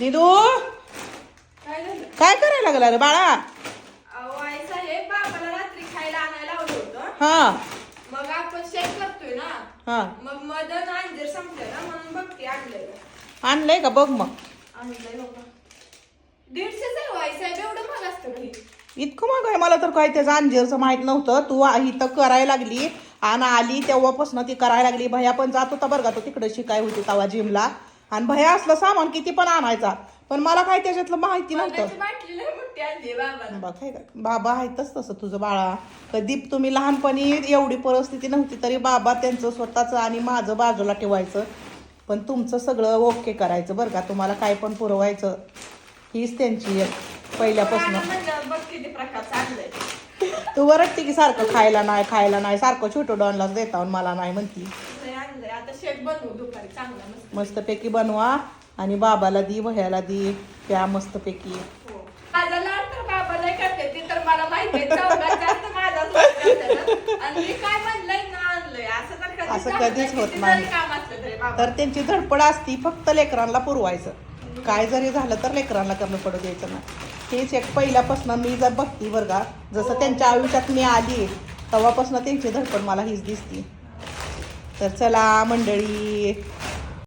निदू? काय झालं? काय करायला लागला रे बाळा? अहो आई साहेब बाबाला रात्री खायला आणायला लावलं होतं. हा. मग आपण शेक करतोय ना. हा. मग मदन अंजीर संपलं ना म्हणून बघते आणलेलं आणलंय का? बघ मग. आणलंय बाबा. दीडशे आहे आई साहेब एवढं महाग असतं काही इतकं मग आहे? मला तर काय त्याचं अंजीरचं माहीत नव्हतं. तू आ- इथं करायला लागली आणि आली तेव्हापासून ती करायला लागली. भया पण जात होता बरं का तो तिकडे शिकाय होती तवा जिमला आणि भया असलं सामान किती पण आणायचा. पण मला काय त्याच्यातलं माहिती नव्हतं. बघ का बाबा आहेतच तसं तुझं बाळा. कधी तुम्ही लहानपणी एवढी परिस्थिती नव्हती तरी बाबा त्यांचं स्वतःचं आणि माझं बाजूला ठेवायचं. पण तुमचं सगळं ओके करायचं बरं का. तुम्हाला काय पण पुरवायचं हीच त्यांची पहिल्यापासून. तू वरटते की सारखं खायला नाही खायला नाही. सारखं छोटं डॉनलाच देता मला नाही म्हणती. लय आणलंय. आता शेक बनवू दुपारी चांगला मस्त. मस्तपैकी बनवा आणि बाबाला दी भह्याला दी त्या मस्तपैकी. हो. माझा लाड तर बाबा लय करते ते तर मला माहिती आहे चौघात जास्त माझाच लाड करते ना. आणि मी काय म्हणलंय ना आणलंय. असं तर कधीच असं. होत किती नाही. जरी काम असलं तरी बाबा. तर त्यांची धडपड असती फक्त लेकरांना पुरवायचं. काय जरी झालं तर लेकरांना कमी पडू द्यायचं ना. हेच एक पहिल्यापासून मी जर बघती बरं का जसं त्यांच्या आयुष्यात मी आली तेव्हापासून त्यांची धडपड मला हीच दिसती. तर चला मंडळी.